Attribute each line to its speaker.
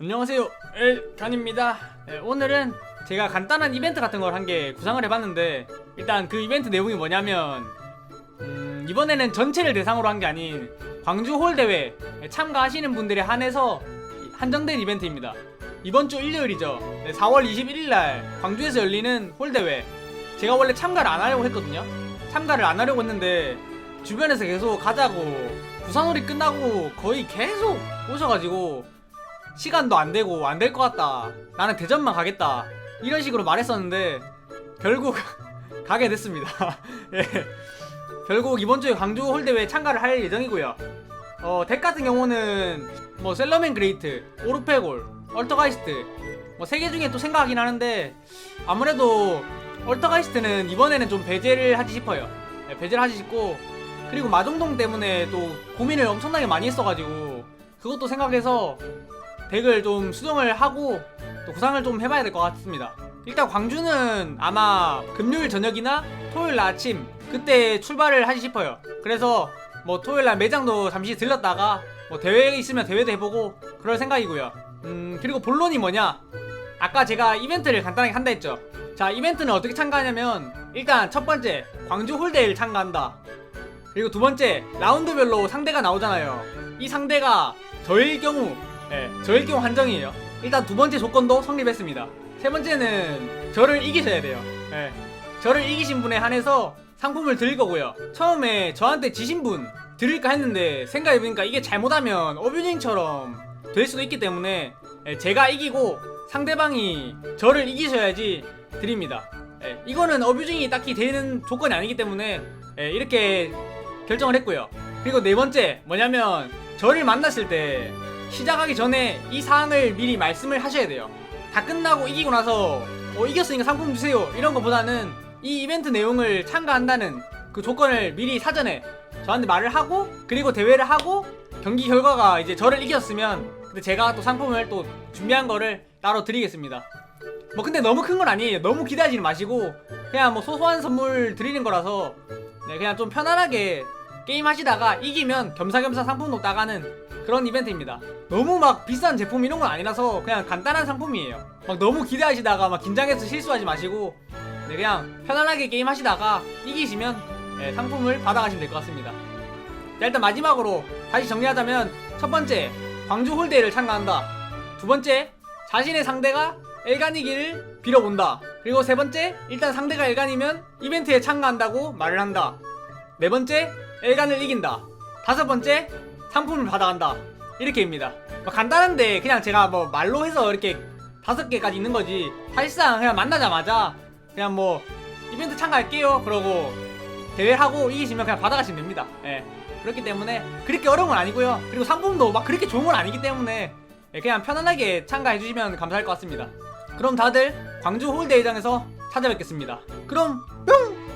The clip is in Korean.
Speaker 1: 안녕하세요. 엘간입니다. 네, 오늘은 제가 간단한 이벤트 같은 걸 한 개 구상을 해봤는데 일단 그 이벤트 내용이 뭐냐면 음, 이번에는 전체를 대상으로 한 게 아닌 광주 홀 대회 참가하시는 분들에 한해서 한정된 이벤트입니다. 이번 주 일요일이죠. 네, 4월 21일 날 광주에서 열리는 홀 대회. 제가 원래 참가를 안 하려고 했거든요. 참가를 안 하려고 했는데 주변에서 계속 가자고 부산홀이 끝나고 거의 계속 오셔가지고 시간도 안 되고 안 될 것 같다. 나는 대전만 가겠다. 이런 식으로 말했었는데 결국 가게 됐습니다. 예. 결국 이번 주에 광주 홀대회에 참가를 할 예정이고요. 어, 덱 같은 경우는 뭐 셀러맨 그레이트, 오르페골, 얼터가이스트 뭐 세 개 중에 또 생각하긴 하는데 아무래도 얼터가이스트는 이번에는 좀 배제를 하지 싶어요. 예, 배제를 하지 싶고 그리고 마종동 때문에 또 고민을 엄청나게 많이 했어가지고 그것도 생각해서 덱을 좀 수정을 하고 또 구상을 좀 해봐야 될 것 같습니다. 일단 광주는 아마 금요일 저녁이나 토요일 날 아침 그때 출발을 하지 싶어요. 그래서 뭐 토요일 날 매장도 잠시 들렀다가 뭐 대회 있으면 대회도 해보고 그럴 생각이고요. 음 그리고 본론이 뭐냐? 아까 제가 이벤트를 간단하게 한다 했죠. 자 이벤트는 어떻게 참가하냐면 일단 첫 번째 광주 홀대를 참가한다. 그리고 두 번째 라운드별로 상대가 나오잖아요. 이 상대가 저일 경우 예, 저일 경우 한정이에요. 일단 두 번째 조건도 성립했습니다. 세 번째는 저를 이기셔야 돼요. 예, 저를 이기신 분에 한해서 상품을 드릴 거고요. 처음에 저한테 지신 분 드릴까 했는데 생각해보니까 이게 잘못하면 어뷰징처럼 될 수도 있기 때문에 예, 제가 이기고 상대방이 저를 이기셔야지 드립니다. 예, 이거는 어뷰징이 딱히 되는 조건이 아니기 때문에 예, 이렇게 결정을 했고요. 그리고 네 번째 뭐냐면 저를 만났을 때 시작하기 전에 이 사항을 미리 말씀을 하셔야 돼요. 다 끝나고 이기고 나서 어, 이겼으니까 상품 주세요 이런 것보다는 이 이벤트 내용을 참가한다는 그 조건을 미리 사전에 저한테 말을 하고 그리고 대회를 하고 경기 결과가 이제 저를 이겼으면 근데 제가 또 상품을 또 준비한 거를 따로 드리겠습니다. 뭐 근데 너무 큰 건 아니에요. 너무 기대하지는 마시고 그냥 뭐 소소한 선물 드리는 거라서 네, 그냥 좀 편안하게 게임 하시다가 이기면 겸사겸사 상품도 따가는 그런 이벤트입니다. 너무 막 비싼 제품 이런 건 아니라서 그냥 간단한 상품이에요. 막 너무 기대하시다가 막 긴장해서 실수하지 마시고 네, 그냥 편안하게 게임 하시다가 이기시면 네, 상품을 받아가시면 될 것 같습니다. 자, 일단 마지막으로 다시 정리하자면 첫 번째 광주 홀대를 참가한다. 두 번째 자신의 상대가 엘간이기를 빌어본다. 그리고 세 번째 일단 상대가 엘간이면 이벤트에 참가한다고 말을 한다. 네 번째 엘간을 이긴다. 다섯 번째 상품을 받아간다. 이렇게입니다. 뭐 간단한데 그냥 제가 뭐 말로 해서 이렇게 다섯 개까지 있는 거지. 사실상 그냥 만나자마자 그냥 뭐 이벤트 참가할게요. 그러고 대회하고 이기시면 그냥 받아가시면 됩니다. 예. 그렇기 때문에 그렇게 어려운 건 아니고요. 그리고 상품도 막 그렇게 좋은 건 아니기 때문에 예, 그냥 편안하게 참가해 주시면 감사할 것 같습니다. 그럼 다들 광주 홀대회장에서 찾아뵙겠습니다. 그럼 뿅!